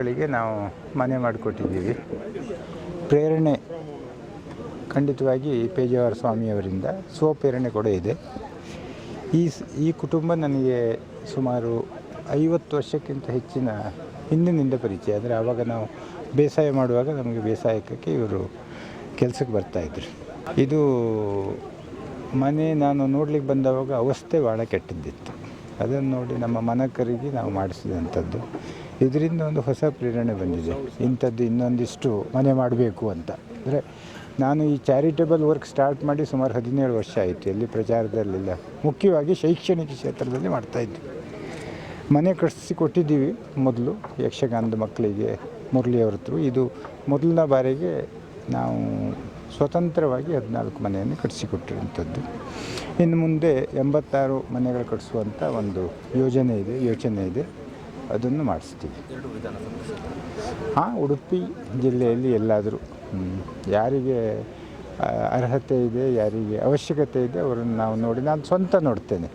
ಗಳಿಗೆ ನಾವು ಮನೆ ಮಾಡಿಕೊಟ್ಟಿದ್ದೀವಿ. ಪ್ರೇರಣೆ ಖಂಡಿತವಾಗಿ ಪೇಜಾವರ ಸ್ವಾಮಿಯವರಿಂದ ಸ್ವಪ್ರೇರಣೆ ಕೂಡ ಇದೆ. ಈ ಈ ಕುಟುಂಬ ನನಗೆ ಸುಮಾರು ಐವತ್ತು ವರ್ಷಕ್ಕಿಂತ ಹೆಚ್ಚಿನ ಹಿಂದಿನಿಂದ ಪರಿಚಯ. ಅಂದರೆ ಆವಾಗ ನಾವು ಬೇಸಾಯ ಮಾಡುವಾಗ ನಮಗೆ ಬೇಸಾಯಕ್ಕೆ ಇವರು ಕೆಲಸಕ್ಕೆ ಬರ್ತಾಯಿದ್ರು ಇದು ಮನೆ ನಾನು ನೋಡ್ಲಿಕ್ಕೆ ಬಂದವಾಗ ಅವಸ್ಥೆ ಭಾಳ ಕೆಟ್ಟದ್ದಿತ್ತು. ಅದನ್ನು ನೋಡಿ ನಮ್ಮ ಮನಕರಿಗೆ ನಾವು ಮಾಡಿಸಿದಂಥದ್ದು. ಇದರಿಂದ ಒಂದು ಹೊಸ ಪ್ರೇರಣೆ ಬಂದಿದೆ. ಇಂಥದ್ದು ಇನ್ನೊಂದಿಷ್ಟು ಮನೆ ಮಾಡಬೇಕು ಅಂತ. ಅಂದರೆ ನಾನು ಈ ಚಾರಿಟೇಬಲ್ ವರ್ಕ್ ಸ್ಟಾರ್ಟ್ ಮಾಡಿ ಸುಮಾರು ಹದಿನೇಳು ವರ್ಷ ಆಯಿತು. ಎಲ್ಲಿ ಪ್ರಚಾರದಲ್ಲಿಲ್ಲ. ಮುಖ್ಯವಾಗಿ ಶೈಕ್ಷಣಿಕ ಕ್ಷೇತ್ರದಲ್ಲಿ ಮಾಡ್ತಾಯಿದ್ದೆ ಮನೆ ಕಟ್ಟಿಸಿ ಕೊಟ್ಟಿದ್ದೀವಿ ಮೊದಲು ಯಕ್ಷಗಾನದ ಮಕ್ಕಳಿಗೆ ಮುರಳಿಯವ್ರ ಹತ್ರ. ಇದು ಮೊದಲನೇ ಬಾರಿಗೆ ನಾವು ಸ್ವತಂತ್ರವಾಗಿ ಹದಿನಾಲ್ಕು ಮನೆಯನ್ನು ಕಟ್ಟಿಸಿಕೊಟ್ಟಿರುವಂಥದ್ದು. ಇನ್ನು ಮುಂದೆ ಎಂಬತ್ತಾರು ಮನೆಗಳು ಕಟ್ಟಿಸುವಂಥ ಒಂದು ಯೋಜನೆ ಇದೆ ಯೋಚನೆ ಇದೆ. ಅದನ್ನು ಮಾಡಿಸ್ತೀವಿ. ಹಾಂ ಉಡುಪಿ ಜಿಲ್ಲೆಯಲ್ಲಿ ಎಲ್ಲಾದರೂ. ಯಾರಿಗೆ ಅರ್ಹತೆ ಇದೆ ಯಾರಿಗೆ ಅವಶ್ಯಕತೆ ಇದೆ ಅವರನ್ನು ನಾವು ನೋಡಿ ನಾನು ಸ್ವಂತ ನೋಡ್ತೇನೆ.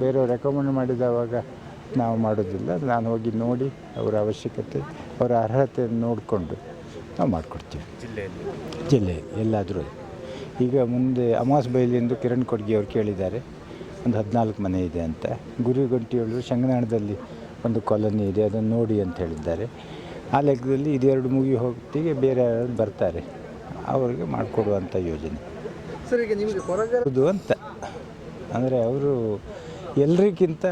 ಬೇರೆಯವ್ರು ರೆಕಮೆಂಡ್ ಮಾಡಿದವಾಗ ನಾವು ಮಾಡೋದಿಲ್ಲ. ನಾನು ಹೋಗಿ ನೋಡಿ ಅವರ ಅವಶ್ಯಕತೆ ಅವರ ಅರ್ಹತೆಯನ್ನು ನೋಡಿಕೊಂಡು. ನಾವು ಮಾಡಿಕೊಡ್ತೀವಿ. ಜಿಲ್ಲೆಯಲ್ಲಿ. ಜಿಲ್ಲೆ ಎಲ್ಲಾದರೂ. ಈಗ ಮುಂದೆ ಅಮಾಸ್ ಬೈಲಿಂದು ಕಿರಣ್ ಕೊಡ್ಗಿ ಅವ್ರು ಕೇಳಿದ್ದಾರೆ. ಒಂದು ಹದಿನಾಲ್ಕು ಮನೆ ಇದೆ ಅಂತ. ಗುರುಗಂಟಿಯವರು ಶಂಗನಾಣದಲ್ಲಿ ಒಂದು ಕಾಲೋನಿ ಇದೆ ಅದನ್ನು ನೋಡಿ ಅಂತ ಹೇಳಿದ್ದಾರೆ. ಆ ಲೆಕ್ಕದಲ್ಲಿ ಇದೆರಡು ಮುಗಿ ಹೋಗ್ತಿಗೆ ಬೇರೆ ಯಾರು ಬರ್ತಾರೆ. ಅವರಿಗೆ ಮಾಡಿಕೊಡುವಂಥ ಯೋಜನೆ. ಸರ್ ಈಗ ನಿಮಗೆ ಕೊರಗರ ಅಂತ. ಅಂದರೆ ಅವರು ಎಲ್ರಿಗಿಂತ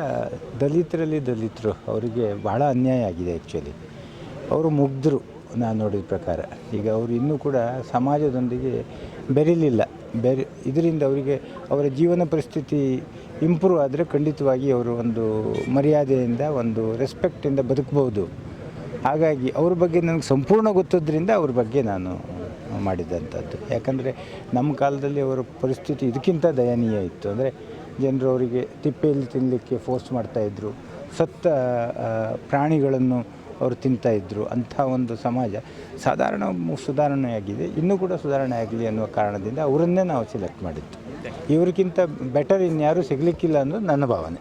ದಲಿತರಲ್ಲಿ ದಲಿತರು ಅವರಿಗೆ ಭಾಳ ಅನ್ಯಾಯ ಆಗಿದೆ ಆ್ಯಕ್ಚುಲಿ ಅವರು ಮುಗ್ಧರು ನಾನು ನೋಡಿದ ಪ್ರಕಾರ. ಈಗ ಅವರು ಇನ್ನೂ ಕೂಡ ಸಮಾಜದೊಂದಿಗೆ ಬೆರೀಲಿಲ್ಲ. ಬೆರೆ, ಇದರಿಂದ ಅವರಿಗೆ ಅವರ ಜೀವನ ಪರಿಸ್ಥಿತಿ ಇಂಪ್ರೂವ್ ಆದರೆ ಖಂಡಿತವಾಗಿ ಅವರು ಒಂದು ಮರ್ಯಾದೆಯಿಂದ, ಒಂದು ರೆಸ್ಪೆಕ್ಟಿಂದ ಬದುಕಬಹುದು ಹಾಗಾಗಿ ಅವ್ರ ಬಗ್ಗೆ ನನಗೆ ಸಂಪೂರ್ಣ ಗೊತ್ತದ್ರಿಂದ ಅವ್ರ ಬಗ್ಗೆ ನಾನು ಮಾಡಿದಂಥದ್ದು. ಯಾಕಂದರೆ ನಮ್ಮ ಕಾಲದಲ್ಲಿ ಅವರ ಪರಿಸ್ಥಿತಿ ಇದಕ್ಕಿಂತ ದಯನೀಯ ಇತ್ತು. ಅಂದರೆ ಜನರು ಅವರಿಗೆ ತಿಪ್ಪೆಯಲ್ಲಿ ತಿನ್ನಲಿಕ್ಕೆ ಫೋರ್ಸ್ ಮಾಡ್ತಾಯಿದ್ರು ಸತ್ತ ಪ್ರಾಣಿಗಳನ್ನು ಅವರು ತಿಂತಾಯಿದ್ರು ಅಂಥ ಒಂದು ಸಮಾಜ ಸಾಧಾರಣ ಸುಧಾರಣೆಯಾಗಿದೆ. ಇನ್ನೂ ಕೂಡ ಸುಧಾರಣೆ ಆಗಲಿ ಅನ್ನುವ ಕಾರಣದಿಂದ ಅವರನ್ನೇ ನಾವು ಸೆಲೆಕ್ಟ್ ಮಾಡಿದ್ದು. ಇವ್ರಿಗಿಂತ ಬೆಟರ್ ಇನ್ಯಾರೂ ಸಿಗಲಿಕ್ಕಿಲ್ಲ ಅನ್ನೋದು ನನ್ನ ಭಾವನೆ.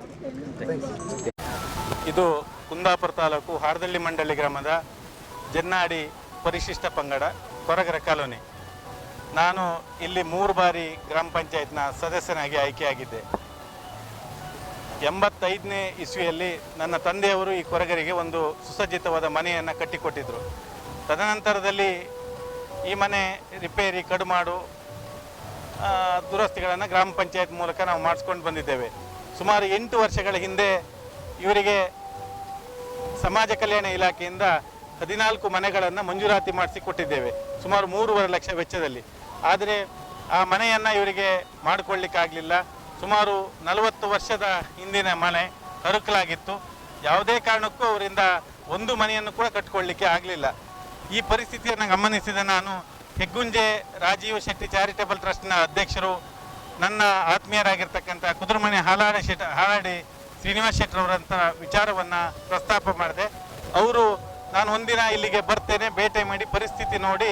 ಇದು ಕುಂದಾಪುರ ತಾಲೂಕು ಹಾರದಳ್ಳಿ ಮಂಡಳಿ ಗ್ರಾಮದ ಜನ್ನಾಡಿ ಪರಿಶಿಷ್ಟ ಪಂಗಡ, ಕೊರಗರ ಕಾಲೋನಿ. ನಾನು ಇಲ್ಲಿ ಮೂರು ಬಾರಿ ಗ್ರಾಮ ಪಂಚಾಯತ್ನ ಸದಸ್ಯನಾಗಿ ಆಯ್ಕೆಯಾಗಿದ್ದೆ. ಎಂಬತ್ತೈದನೇ ಇಸ್ವಿಯಲ್ಲಿ ನನ್ನ ತಂದೆಯವರು ಈ ಕೊರಗರಿಗೆ ಒಂದು ಸುಸಜ್ಜಿತವಾದ ಮನೆಯನ್ನು ಕಟ್ಟಿಕೊಟ್ಟಿದ್ದರು ತದನಂತರದಲ್ಲಿ ಈ ಮನೆ ರಿಪೇರಿ, ಕಡುಮಾಡು ದುರಸ್ತಿಗಳನ್ನು ಗ್ರಾಮ ಪಂಚಾಯತ್ ಮೂಲಕ ನಾವು ಮಾಡಿಸ್ಕೊಂಡು ಬಂದಿದ್ದೇವೆ. ಸುಮಾರು ಎಂಟು ವರ್ಷಗಳ ಹಿಂದೆ ಇವರಿಗೆ ಸಮಾಜ ಕಲ್ಯಾಣ ಇಲಾಖೆಯಿಂದ ಹದಿನಾಲ್ಕು ಮನೆಗಳನ್ನು ಮಂಜೂರಾತಿ ಮಾಡಿಸಿ ಕೊಟ್ಟಿದ್ದೇವೆ. ಸುಮಾರು ಮೂರುವರೆ ಲಕ್ಷ ವೆಚ್ಚದಲ್ಲಿ. ಆದರೆ ಆ ಮನೆಯನ್ನು ಇವರಿಗೆ ಮಾಡಿಕೊಳ್ಳಿಕ್ಕಾಗಲಿಲ್ಲ. ಸುಮಾರು ನಲವತ್ತು ವರ್ಷದ ಹಿಂದಿನ ಮನೆ ಕರುಕಲಾಗಿತ್ತು. ಯಾವುದೇ ಕಾರಣಕ್ಕೂ ಅವರಿಂದ ಒಂದು ಮನೆಯನ್ನು ಕೂಡ ಕಟ್ಟಿಕೊಳ್ಳಿಕ್ಕೆ ಆಗಲಿಲ್ಲ. ಈ ಪರಿಸ್ಥಿತಿಯನ್ನು ಗಮನಿಸಿದ ನಾನು ಹೆಗ್ಗುಂಜೆ ರಾಜೀವ್ ಶೆಟ್ಟಿ ಚಾರಿಟೇಬಲ್ ಟ್ರಸ್ಟ್ನ ಅಧ್ಯಕ್ಷರು, ನನ್ನ ಆತ್ಮೀಯರಾಗಿರ್ತಕ್ಕಂಥ ಕುದುರಮನೆ ಹಾಲಾಡಿ ಶೆಟ್, ಹಾಲಾಡಿ ಶ್ರೀನಿವಾಸ್ ಶೆಟ್ಟರವರಂಥ ವಿಚಾರವನ್ನು ಪ್ರಸ್ತಾಪ ಮಾಡಿದೆ. ಅವರು, ನಾನು ಒಂದಿನ ಇಲ್ಲಿಗೆ ಬರ್ತೇನೆ, ಭೇಟಿ ಮಾಡಿ ಪರಿಸ್ಥಿತಿ ನೋಡಿ,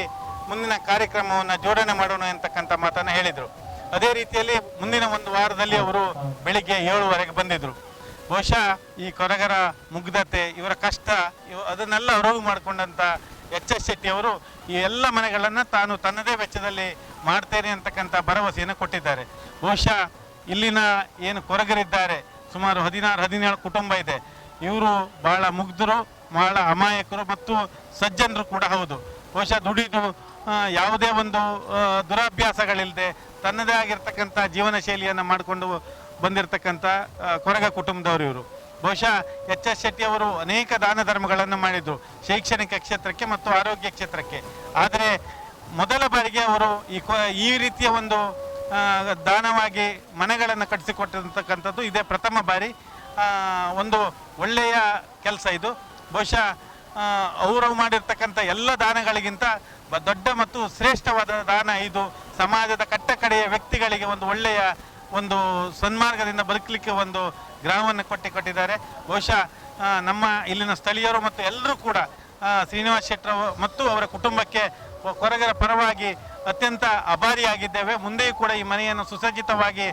ಮುಂದಿನ ಕಾರ್ಯಕ್ರಮವನ್ನು ಜೋಡಣೆ ಮಾಡೋಣ ಅಂತಕ್ಕಂಥ ಮಾತನ್ನು ಹೇಳಿದರು. ಅದೇ ರೀತಿಯಲ್ಲಿ ಮುಂದಿನ ಒಂದು ವಾರದಲ್ಲಿ ಅವರು ಬೆಳಿಗ್ಗೆ ಏಳುವರೆಗೆ ಬಂದಿದ್ರು. ಬಹುಶಃ ಈ ಕೊರಗರ ಮುಗ್ಧತೆ, ಇವರ ಕಷ್ಟ, ಇವ ಅದನ್ನೆಲ್ಲ ಅರಿವು ಮಾಡಿಕೊಂಡಂಥ ಎಚ್ ಎಸ್ ಶೆಟ್ಟಿ ಅವರು ಈ ಎಲ್ಲ ಮನೆಗಳನ್ನು ತಾನು ತನ್ನದೇ ವೆಚ್ಚದಲ್ಲಿ ಮಾಡ್ತೇನೆ ಅಂತಕ್ಕಂಥ ಭರವಸೆಯನ್ನು ಕೊಟ್ಟಿದ್ದಾರೆ. ಬಹುಶಃ ಇಲ್ಲಿನ ಏನು ಕೊರಗರಿದ್ದಾರೆ, ಸುಮಾರು ಹದಿನಾರು, ಹದಿನೇಳು ಕುಟುಂಬ ಇದೆ. ಇವರು ಬಹಳ ಮುಗ್ಧರು, ಬಹಳ ಅಮಾಯಕರು ಮತ್ತು ಸಜ್ಜನರು ಕೂಡ ಹೌದು. ಬಹುಶಃ ದುಡಿದು ಯಾವುದೇ ಒಂದು ದುರಭ್ಯಾಸಗಳಿಲ್ಲದೆ ತನ್ನದೇ ಆಗಿರ್ತಕ್ಕಂಥ ಜೀವನ ಶೈಲಿಯನ್ನು ಮಾಡಿಕೊಂಡು ಬಂದಿರತಕ್ಕಂಥ ಕೊರಗ ಕುಟುಂಬದವರು ಇವರು. ಬಹುಶಃ ಎಚ್ ಎಸ್ ಶೆಟ್ಟಿ ಅವರು ಅನೇಕ ದಾನ ಧರ್ಮಗಳನ್ನು ಮಾಡಿದರು, ಶೈಕ್ಷಣಿಕ ಕ್ಷೇತ್ರಕ್ಕೆ ಮತ್ತು ಆರೋಗ್ಯ ಕ್ಷೇತ್ರಕ್ಕೆ. ಆದರೆ ಮೊದಲ ಬಾರಿಗೆ ಅವರು ಈ ಈ ರೀತಿಯ ಒಂದು ದಾನವಾಗಿ ಮನೆಗಳನ್ನು ಕಟ್ಟಿಸಿಕೊಟ್ಟಿರ್ತಕ್ಕಂಥದ್ದು ಇದೇ ಪ್ರಥಮ ಬಾರಿ ಒಂದು ಒಳ್ಳೆಯ ಕೆಲಸ ಇದು. ಬಹುಶಃ ಅವರು ಮಾಡಿರ್ತಕ್ಕಂಥ ಎಲ್ಲ ದಾನಗಳಿಗಿಂತ ದೊಡ್ಡ ಮತ್ತು ಶ್ರೇಷ್ಠವಾದ ದಾನ ಇದು. ಸಮಾಜದ ಕಟ್ಟಕಡೆಯ ವ್ಯಕ್ತಿಗಳಿಗೆ ಒಂದು ಒಳ್ಳೆಯ ಒಂದು ಸನ್ಮಾರ್ಗದಿಂದ ಬದುಕಲಿಕ್ಕೆ ಒಂದು ಗ್ರಾಮವನ್ನು ಕೊಟ್ಟಿ ಕೊಟ್ಟಿದ್ದಾರೆ. ಬಹುಶಃ ನಮ್ಮ ಇಲ್ಲಿನ ಸ್ಥಳೀಯರು ಮತ್ತು ಎಲ್ಲರೂ ಕೂಡ ಶ್ರೀನಿವಾಸ್ ಶೆಟ್ಟರ್ ಮತ್ತು ಅವರ ಕುಟುಂಬಕ್ಕೆ ಕೊರಗರ ಪರವಾಗಿ ಅತ್ಯಂತ ಅಭಾರಿಯಾಗಿದ್ದೇವೆ. ಮುಂದೆಯೂ ಕೂಡ ಈ ಮನೆಯನ್ನು ಸುಸಜ್ಜಿತವಾಗಿ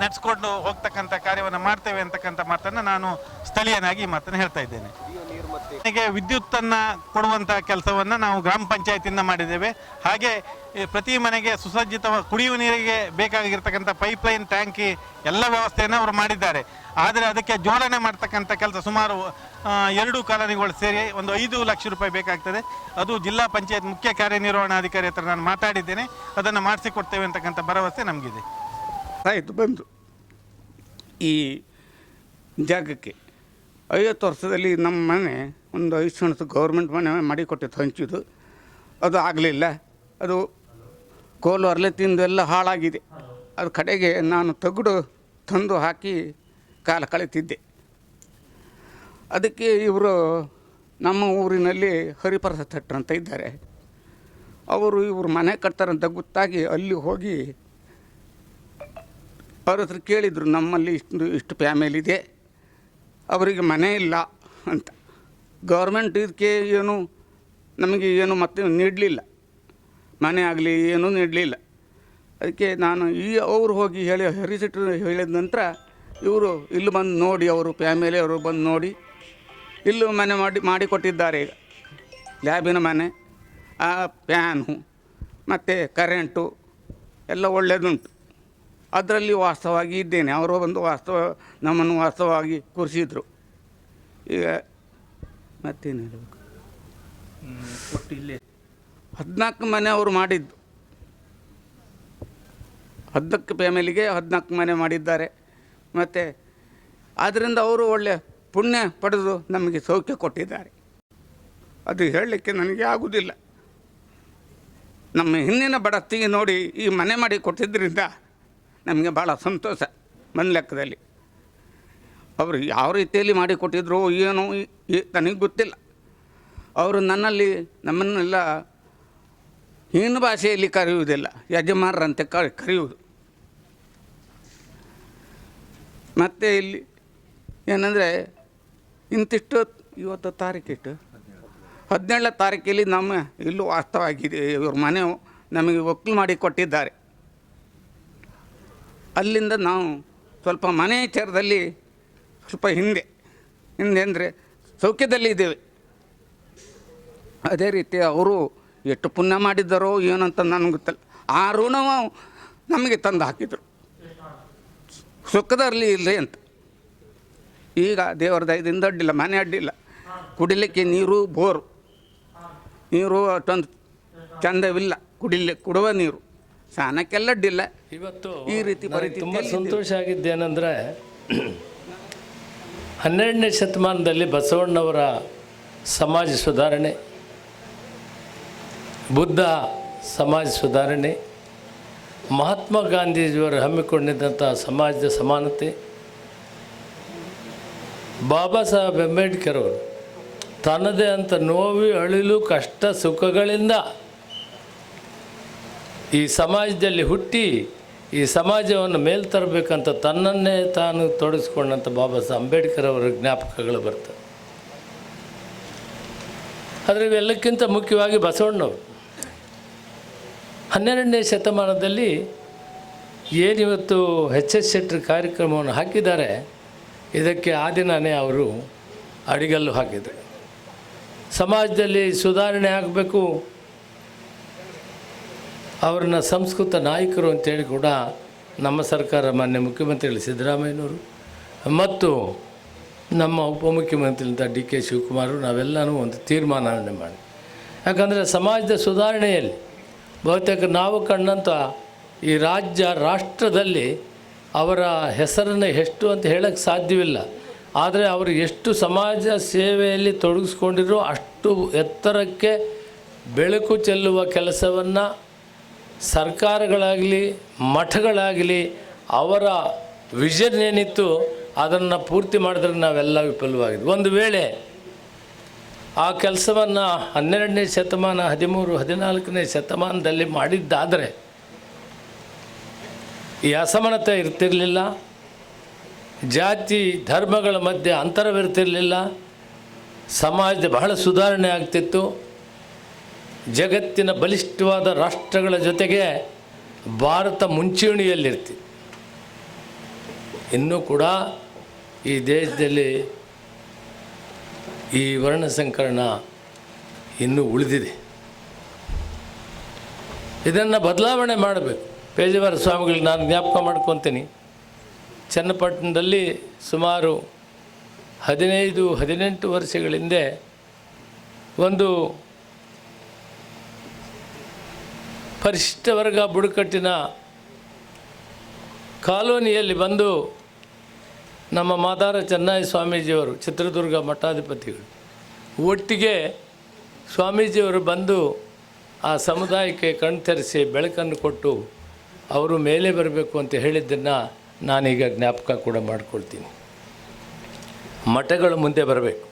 ನಡೆಸ್ಕೊಂಡು ಹೋಗ್ತಕ್ಕಂಥ ಕಾರ್ಯವನ್ನು ಮಾಡ್ತೇವೆ ಅಂತಕ್ಕಂಥ ಮಾತನ್ನು ನಾನು ಸ್ಥಳೀಯನಾಗಿ ಈ ಮಾತನ್ನು ಹೇಳ್ತಾ ಇದ್ದೇನೆ. ನನಗೆ ವಿದ್ಯುತ್ತನ್ನ ಕೊಡುವಂತಹ ಕೆಲಸವನ್ನು ನಾವು ಗ್ರಾಮ ಪಂಚಾಯತಿಯಿಂದ ಮಾಡಿದ್ದೇವೆ. ಹಾಗೆ ಪ್ರತಿ ಮನೆಗೆ ಸುಸಜ್ಜಿತ ಕುಡಿಯುವ ನೀರಿಗೆ ಬೇಕಾಗಿರ್ತಕ್ಕಂಥ ಪೈಪ್ ಲೈನ್ ಟ್ಯಾಂಕಿ ಎಲ್ಲ ವ್ಯವಸ್ಥೆಯನ್ನು ಅವರು ಮಾಡಿದ್ದಾರೆ. ಆದರೆ ಅದಕ್ಕೆ ಜೋಡಣೆ ಮಾಡ್ತಕ್ಕಂಥ ಕೆಲಸ ಸುಮಾರು ಎರಡು ಕಾಲನಿಗಳು ಸೇರಿ ಒಂದು ಐದು ಲಕ್ಷ ರೂಪಾಯಿ ಬೇಕಾಗ್ತದೆ. ಅದು ಜಿಲ್ಲಾ ಪಂಚಾಯತ್ ಮುಖ್ಯ ಕಾರ್ಯನಿರ್ವಹಣಾಧಿಕಾರಿ ಹತ್ರ ನಾನು ಮಾತಾಡಿದ್ದೇನೆ. ಅದನ್ನು ಮಾಡಿಸಿಕೊಡ್ತೇವೆ ಅಂತಕ್ಕಂಥ ಭರವಸೆ ನಮಗಿದೆ. ಆಯಿತು, ಬಂದು. ಈ ಜಾಗಕ್ಕೆ ಐವತ್ತು ವರ್ಷದಲ್ಲಿ ನಮ್ಮ ಮನೆ, ಒಂದು ಐದು ಗೌರ್ಮೆಂಟ್ ಮನೆ ಮಾಡಿಕೊಟ್ಟಿತ್ತು ಹಂಚಿದ್ದು. ಅದು ಆಗಲಿಲ್ಲ. ಅದು ಕೋಲು ಅರಳೆ ತಿಂದು ಎಲ್ಲ ಹಾಳಾಗಿದೆ. ಅದು ಕಡೆಗೆ ನಾನು ತಗಡು ತಂದು ಹಾಕಿ ಕಾಲ ಕಳೀತಿದ್ದೆ. ಅದಕ್ಕೆ ಇವರು ನಮ್ಮ ಊರಿನಲ್ಲಿ ಹರಿಪ್ರಸಾದ್ ಥಟ್ರ್ ಅಂತ ಇದ್ದಾರೆ. ಅವರು ಇವರು ಮನೆ ಕಟ್ತಾರಂತ ಗೊತ್ತಾಗಿ ಅಲ್ಲಿ ಹೋಗಿ ಅವ್ರ ಹತ್ರ ಕೇಳಿದರು, ನಮ್ಮಲ್ಲಿ ಇಷ್ಟು ಇಷ್ಟು ಫ್ಯಾಮಿಲಿ ಇದೆ ಅವರಿಗೆ ಮನೆ ಇಲ್ಲ ಅಂತ. ಗೌರ್ಮೆಂಟ್ ಇದಕ್ಕೆ ಏನು, ನಮಗೆ ಏನು ಮತ್ತೆ ನೀಡಲಿಲ್ಲ. ಮನೆ ಆಗಲಿ, ಏನೂ ನೀಡಲಿಲ್ಲ. ಅದಕ್ಕೆ ನಾನು ಈ ಅವರು ಹೋಗಿ ಹೇಳಿ, ಹರಿಸಿಟ್ಟು ಹೇಳಿದ ನಂತರ ಇವರು ಇಲ್ಲಿ ಬಂದು ನೋಡಿ, ಅವರು ಫ್ಯಾಮಿಲಿ ಅವರು ಬಂದು ನೋಡಿ, ಇಲ್ಲೂ ಮನೆ ಮಾಡಿ ಮಾಡಿಕೊಟ್ಟಿದ್ದಾರೆ ಈಗ. ಲ್ಯಾಬಿನ ಮನೆ, ಆ ಫ್ಯಾನು, ಮತ್ತು ಕರೆಂಟು, ಎಲ್ಲ ಒಳ್ಳೆಯದುಂಟು ಅದರಲ್ಲಿ ವಾಸ್ತವವಾಗಿ ಇದ್ದೇನೆ. ಅವರು ಬಂದು ವಾಸ್ತವ, ನಮ್ಮನ್ನು ವಾಸ್ತವವಾಗಿ ಕೂರಿಸಿದ್ರು. ಈಗ ಮತ್ತೇನು ಹೇಳಬೇಕು? ಹದಿನಾಲ್ಕು ಮನೆ ಅವರು ಮಾಡಿದ್ದು. ಹದಿನಾಲ್ಕು ಫ್ಯಾಮಿಲಿಗೆ ಹದಿನಾಲ್ಕು ಮನೆ ಮಾಡಿದ್ದಾರೆ. ಮತ್ತು ಆದ್ದರಿಂದ ಅವರು ಒಳ್ಳೆ ಪುಣ್ಯ ಪಡೆದು ನಮಗೆ ಸೌಖ್ಯ ಕೊಟ್ಟಿದ್ದಾರೆ. ಅದು ಹೇಳಲಿಕ್ಕೆ ನನಗೆ ಆಗುವುದಿಲ್ಲ ನಮ್ಮ ಹಿಂದಿನ ಬಡತಿಗೆ ನೋಡಿ ಈ ಮನೆ ಮಾಡಿ ಕೊಟ್ಟಿದ್ದರಿಂದ ನಮಗೆ ಭಾಳ ಸಂತೋಷ ನನ್ನ ಲೆಕ್ಕದಲ್ಲಿ. ಅವರು ಯಾವ ರೀತಿಯಲ್ಲಿ ಮಾಡಿಕೊಟ್ಟಿದ್ರು ಏನು ನನಗೆ ಗೊತ್ತಿಲ್ಲ. ಅವರು ನನ್ನಲ್ಲಿ, ನಮ್ಮನ್ನೆಲ್ಲ ಹೀನ ಭಾಷೆಯಲ್ಲಿ ಕರೆಯುವುದಿಲ್ಲ, ಯಜಮಾನರಂತೆ ಕರೆಯುವುದು. ಮತ್ತು ಇಲ್ಲಿ ಏನಂದರೆ, ಇಂತಿಷ್ಟು ಇವತ್ತು ತಾರೀಕಿಟ್ಟು ಹದಿನೇಳನೇ ತಾರೀಕಲ್ಲಿ ನಮ್ಮ ಇಲ್ಲೂ ವಾಸ್ತವಾಗಿದೆ, ಇವ್ರ ಮನೆ ನಮಗೆ ಒಕ್ಕಲು ಮಾಡಿ ಕೊಟ್ಟಿದ್ದಾರೆ. ಅಲ್ಲಿಂದ ನಾವು ಸ್ವಲ್ಪ ಮನೆ ವಿಚಾರದಲ್ಲಿ ಸ್ವಲ್ಪ ಹಿಂದೆ ಹಿಂದೆ ಅಂದರೆ ಸೌಖ್ಯದಲ್ಲಿ ಇದ್ದೇವೆ. ಅದೇ ರೀತಿ ಅವರು ಎಷ್ಟು ಪುಣ್ಯ ಮಾಡಿದ್ದಾರೋ ಏನಂತ ನನಗೆ ಗೊತ್ತಿಲ್ಲ. ಆ ಋಣ ನಮಗೆ ತಂದು ಹಾಕಿದರು. ಸುಖದಲ್ಲಿ ಇಲ್ಲ ಅಂತ. ಈಗ ದೇವರ ದಯದಿಂದ ಅಡ್ಡಿಲ್ಲ, ಮನೆ ಅಡ್ಡಿಲ್ಲ. ಕುಡಿಲಿಕ್ಕೆ ನೀರು, ಬೋರು. ನೀರು ಅಷ್ಟೊಂದು ಚಂದವಿಲ್ಲ. ಕುಡಿಲಿ, ಕುಡುವ ನೀರು. ಸ್ನಾನಕ್ಕೆಲ್ಲ ಅಡ್ಡಿಲ್ಲ. ಇವತ್ತು ಈ ರೀತಿ ತುಂಬ ಸಂತೋಷ ಆಗಿದ್ದೇನೆಂದರೆ ಹನ್ನೆರಡನೇ ಶತಮಾನದಲ್ಲಿ ಬಸವಣ್ಣವರ ಸಮಾಜ ಸುಧಾರಣೆ ಬುದ್ಧ ಸಮಾಜ ಸುಧಾರಣೆ ಮಹಾತ್ಮ ಗಾಂಧೀಜಿಯವರು ಹಮ್ಮಿಕೊಂಡಿದ್ದಂಥ ಸಮಾಜದ ಸಮಾನತೆ ಬಾಬಾ ಸಾಹೇಬ್ ಅಂಬೇಡ್ಕರ್ ಅವರು ತನ್ನದೇ ಅಂತ ನೋವು ಅಳಿಲು ಕಷ್ಟ ಸುಖಗಳಿಂದ ಈ ಸಮಾಜದಲ್ಲಿ ಹುಟ್ಟಿ ಈ ಸಮಾಜವನ್ನು ಮೇಲ್ ತರಬೇಕಂತ ತನ್ನನ್ನೇ ತಾನು ತೊಡಗಿಸ್ಕೊಂಡಂಥ ಬಾಬಾ ಸಾಹೇಬ್ ಅಂಬೇಡ್ಕರ್ ಅವರ ಜ್ಞಾಪಕಗಳು ಬರ್ತವೆ. ಆದರೆ ಇವೆಲ್ಲಕ್ಕಿಂತ ಮುಖ್ಯವಾಗಿ ಬಸವಣ್ಣವರು. ಹನ್ನೆರಡನೇ ಶತಮಾನದಲ್ಲಿ ಏನಿವತ್ತು ಎಚ್ ಎಸ್ ಶೆಟ್ಟರ್ ಕಾರ್ಯಕ್ರಮವನ್ನು ಹಾಕಿದ್ದಾರೆ, ಇದಕ್ಕೆ ಆ ದಿನವೇ ಅವರು ಅಡಿಗಲ್ಲು ಹಾಕಿದರು. ಸಮಾಜದಲ್ಲಿ ಸುಧಾರಣೆ ಆಗಬೇಕು ಅವ್ರನ್ನ ಸಂಸ್ಕೃತ ನಾಯಕರು ಅಂತೇಳಿ ಕೂಡ ನಮ್ಮ ಸರ್ಕಾರ ಮಾನ್ಯ ಮುಖ್ಯಮಂತ್ರಿಗಳು ಸಿದ್ದರಾಮಯ್ಯನವರು ಮತ್ತು ನಮ್ಮ ಉಪಮುಖ್ಯಮಂತ್ರಿಗಳಿಂದ ಡಿ ಕೆ ಶಿವಕುಮಾರ್ ನಾವೆಲ್ಲನೂ ಒಂದು ತೀರ್ಮಾನವನ್ನು ಮಾಡಿ. ಯಾಕಂದರೆ ಸಮಾಜದ ಸುಧಾರಣೆಯಲ್ಲಿ ಬಹುತೇಕ ನಾವು ಕಂಡಂಥ ಈ ರಾಜ್ಯ ರಾಷ್ಟ್ರದಲ್ಲಿ ಅವರ ಹೆಸರನ್ನು ಎಷ್ಟು ಅಂತ ಹೇಳೋಕ್ಕೆ ಸಾಧ್ಯವಿಲ್ಲ. ಆದರೆ ಅವರು ಎಷ್ಟು ಸಮಾಜ ಸೇವೆಯಲ್ಲಿ ತೊಡಗಿಸ್ಕೊಂಡಿರೋ ಅಷ್ಟು ಎತ್ತರಕ್ಕೆ ಬೆಳಕು ಚೆಲ್ಲುವ ಕೆಲಸವನ್ನು ಸರ್ಕಾರಗಳಾಗಲಿ, ಮಠಗಳಾಗಲಿ ಅವರ ವಿಷನ್ ಏನಿತ್ತು ಅದನ್ನು ಪೂರ್ತಿ ಮಾಡಿದ್ರೆ ನಾವೆಲ್ಲ ವಿಫಲವಾಗಿದ್ವಿ. ಒಂದು ವೇಳೆ ಆ ಕೆಲಸವನ್ನು ಹನ್ನೆರಡನೇ ಶತಮಾನ, ಹದಿಮೂರು, ಹದಿನಾಲ್ಕನೇ ಶತಮಾನದಲ್ಲಿ ಮಾಡಿದ್ದಾದರೆ ಈ ಅಸಮಾನತೆ ಇರ್ತಿರಲಿಲ್ಲ, ಜಾತಿ, ಧರ್ಮಗಳ ಮಧ್ಯೆ ಅಂತರವಿರ್ತಿರಲಿಲ್ಲ, ಸಮಾಜ ಬಹಳ ಸುಧಾರಣೆ ಆಗ್ತಿತ್ತು. ಜಗತ್ತಿನ ಬಲಿಷ್ಠವಾದ ರಾಷ್ಟ್ರಗಳ ಜೊತೆಗೆ ಭಾರತ ಮುಂಚೂಣಿಯಲ್ಲಿರ್ತಿ. ಇನ್ನೂ ಕೂಡ ಈ ದೇಶದಲ್ಲಿ ಈ ವರ್ಣ ಸಂಕರಣ ಇನ್ನೂ ಉಳಿದಿದೆ. ಇದನ್ನು ಬದಲಾವಣೆ ಮಾಡಬೇಕು. ಪೇಜಾವರ ಸ್ವಾಮಿಗಳು ನಾನು ಜ್ಞಾಪಕ ಮಾಡ್ಕೊತೀನಿ. ಚನ್ನಪಟ್ಟಣದಲ್ಲಿ ಸುಮಾರು ಹದಿನೈದು, ಹದಿನೆಂಟು ವರ್ಷಗಳ ಹಿಂದೆ ಒಂದು ಪರಿಶಿಷ್ಟ ವರ್ಗ ಬುಡಕಟ್ಟಿನ ಕಾಲೋನಿಯಲ್ಲಿ ಬಂದು ನಮ್ಮ ಮಾದಾರ ಚೆನ್ನೈ ಸ್ವಾಮೀಜಿಯವರು, ಚಿತ್ರದುರ್ಗ ಮಠಾಧಿಪತಿಗಳು, ಒಟ್ಟಿಗೆ ಸ್ವಾಮೀಜಿಯವರು ಬಂದು ಆ ಸಮುದಾಯಕ್ಕೆ ಕಣ್ತರಿಸಿ ಬೆಳಕನ್ನು ಕೊಟ್ಟು ಅವರು ಮೇಲೆ ಬರಬೇಕು ಅಂತ ಹೇಳಿದ್ದನ್ನು ನಾನೀಗ ಜ್ಞಾಪಕ ಕೂಡ ಮಾಡಿಕೊಳ್ತೀನಿ. ಮಠಗಳು ಮುಂದೆ ಬರಬೇಕು.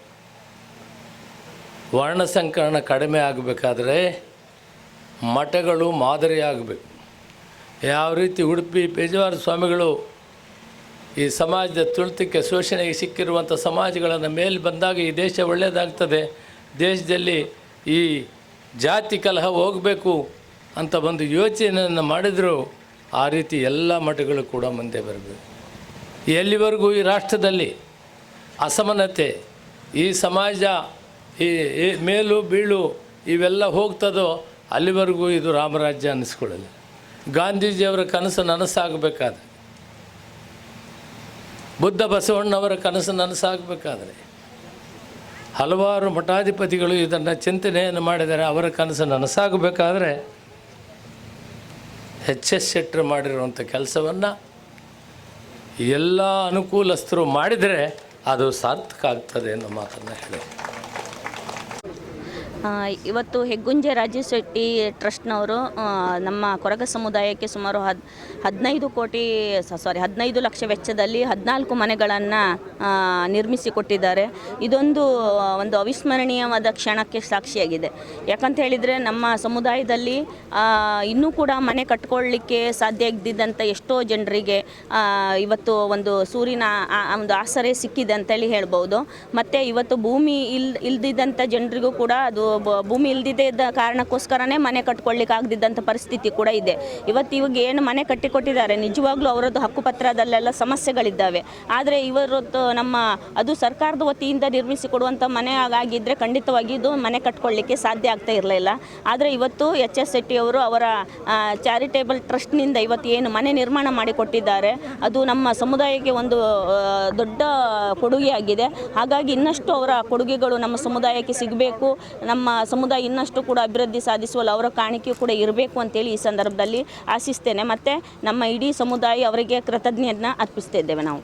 ವರ್ಣ ಸಂಕರಣ ಕಡಿಮೆ ಆಗಬೇಕಾದ್ರೆ ಮಠಗಳು ಮಾದರಿಯಾಗಬೇಕು. ಯಾವ ರೀತಿ ಉಡುಪಿ ಪೇಜಾವರ ಸ್ವಾಮಿಗಳು ಈ ಸಮಾಜದ ತುಳಿತಕ್ಕೆ ಶೋಷಣೆಗೆ ಸಿಕ್ಕಿರುವಂಥ ಸಮಾಜಗಳನ್ನು ಮೇಲೆ ಬಂದಾಗ ಈ ದೇಶ ಒಳ್ಳೆಯದಾಗ್ತದೆ, ದೇಶದಲ್ಲಿ ಈ ಜಾತಿ ಕಲಹ ಹೋಗಬೇಕು ಅಂತ ಒಂದು ಯೋಚನೆಯನ್ನು ಮಾಡಿದರೂ, ಆ ರೀತಿ ಎಲ್ಲ ಮಠಗಳು ಕೂಡ ಮುಂದೆ ಬರಬೇಕು. ಎಲ್ಲಿವರೆಗೂ ಈ ರಾಷ್ಟ್ರದಲ್ಲಿ ಅಸಮಾನತೆ, ಈ ಸಮಾಜ ಈ ಮೇಲು ಬೀಳು ಇವೆಲ್ಲ ಹೋಗ್ತದೋ ಅಲ್ಲಿವರೆಗೂ ಇದು ರಾಮರಾಜ್ಯ ಅನ್ನಿಸ್ಕೊಳ್ಳಲ್ಲ. ಗಾಂಧೀಜಿಯವರ ಕನಸು ನನಸಾಗಬೇಕಾದ್ರೆ, ಬುದ್ಧ ಬಸವಣ್ಣವರ ಕನಸು ನನಸಾಗಬೇಕಾದ್ರೆ, ಹಲವಾರು ಮಠಾಧಿಪತಿಗಳು ಇದನ್ನು ಚಿಂತನೆಯನ್ನು ಮಾಡಿದರೆ ಅವರ ಕನಸು ನನಸಾಗಬೇಕಾದ್ರೆ ಎಚ್ ಎಸ್ ಶೆಟ್ಟರು ಮಾಡಿರುವಂಥ ಕೆಲಸವನ್ನು ಎಲ್ಲ ಅನುಕೂಲಸ್ಥರು ಮಾಡಿದರೆ ಅದು ಸಾರ್ಥಕ ಆಗ್ತದೆ ಅನ್ನೋ ಮಾತನ್ನು ಹೇಳಿ ಇವತ್ತು ಹೆಗ್ಗುಂಜೆ ರಾಜಶೆಟ್ಟಿ ಟ್ರಸ್ಟ್ನವರು ನಮ್ಮ ಕೊರಗ ಸಮುದಾಯಕ್ಕೆ ಸುಮಾರು ಹದ್, ಹದಿನೈದು ಕೋಟಿ ಸಾರಿ ಹದಿನೈದು ಲಕ್ಷ ವೆಚ್ಚದಲ್ಲಿ ಹದಿನಾಲ್ಕು ಮನೆಗಳನ್ನು ನಿರ್ಮಿಸಿಕೊಟ್ಟಿದ್ದಾರೆ ಇದೊಂದು, ಒಂದು ಅವಿಸ್ಮರಣೀಯವಾದ ಕ್ಷಣಕ್ಕೆ ಸಾಕ್ಷಿಯಾಗಿದೆ. ಯಾಕಂತ ಹೇಳಿದರೆ ನಮ್ಮ ಸಮುದಾಯದಲ್ಲಿ ಇನ್ನೂ ಕೂಡ ಮನೆ ಕಟ್ಕೊಳ್ಳಿಕ್ಕೆ ಸಾಧ್ಯ ಇದ್ದಿದ್ದಂಥ ಎಷ್ಟೋ ಜನರಿಗೆ ಇವತ್ತು ಒಂದು ಸೂರಿನ ಒಂದು ಆಸರೆ ಸಿಕ್ಕಿದೆ ಅಂತೇಳಿ ಹೇಳ್ಬೋದು. ಮತ್ತು ಇವತ್ತು ಭೂಮಿ ಇಲ್ ಇಲ್ದಿದ್ದಂಥ ಜನರಿಗೂ ಕೂಡ ಅದು ಭೂಮಿ ಇಲ್ದಿದ್ದೇ ಇದ್ದ ಕಾರಣಕ್ಕೋಸ್ಕರನೇ ಮನೆ ಕಟ್ಕೊಳ್ಳಿಕ್ಕೆ ಆಗದಿದ್ದಂಥ ಪರಿಸ್ಥಿತಿ ಕೂಡ ಇದೆ. ಇವತ್ತು ಇವಾಗ ಏನು ಮನೆ ಕಟ್ಟಿಕೊಟ್ಟಿದ್ದಾರೆ, ನಿಜವಾಗ್ಲೂ ಅವರದ್ದು ಹಕ್ಕುಪತ್ರದಲ್ಲೆಲ್ಲ ಸಮಸ್ಯೆಗಳಿದ್ದಾವೆ. ಆದರೆ ಇವರದ್ದು ನಮ್ಮ, ಅದು ಸರ್ಕಾರದ ವತಿಯಿಂದ ನಿರ್ಮಿಸಿಕೊಡುವಂಥ ಮನೆ ಆಗಿದ್ದರೆ ಖಂಡಿತವಾಗಿ ಇದು ಮನೆ ಕಟ್ಕೊಳ್ಳಿಕ್ಕೆ ಸಾಧ್ಯ ಆಗ್ತಾ ಇರಲಿಲ್ಲ. ಆದರೆ ಇವತ್ತು ಎಚ್ ಎಸ್ ಶೆಟ್ಟಿ ಅವರು ಚಾರಿಟೇಬಲ್ ಟ್ರಸ್ಟ್ನಿಂದ ಇವತ್ತು ಏನು ಮನೆ ನಿರ್ಮಾಣ ಮಾಡಿಕೊಟ್ಟಿದ್ದಾರೆ ಅದು ನಮ್ಮ ಸಮುದಾಯಕ್ಕೆ ಒಂದು ದೊಡ್ಡ ಕೊಡುಗೆಯಾಗಿದೆ. ಹಾಗಾಗಿ ಇನ್ನಷ್ಟು ಅವರ ಕೊಡುಗೆಗಳು ನಮ್ಮ ಸಮುದಾಯಕ್ಕೆ ಸಿಗಬೇಕು. ನಮ್ಮ ಸಮುದಾಯ ಇನ್ನಷ್ಟು ಕೂಡ ಅಭಿವೃದ್ಧಿ ಸಾಧಿಸುವಲ್ಲಿ ಅವರ ಕಾಣಿಕೆಯೂ ಕೂಡ ಇರಬೇಕು ಅಂತೇಳಿ ಈ ಸಂದರ್ಭದಲ್ಲಿ ಆಶಿಸ್ತೇನೆ. ಮತ್ತು ನಮ್ಮ ಇಡೀ ಸಮುದಾಯ ಅವರಿಗೆ ಕೃತಜ್ಞತೆಯನ್ನು ಅರ್ಪಿಸ್ತಾ ಇದ್ದೇವೆ ನಾವು.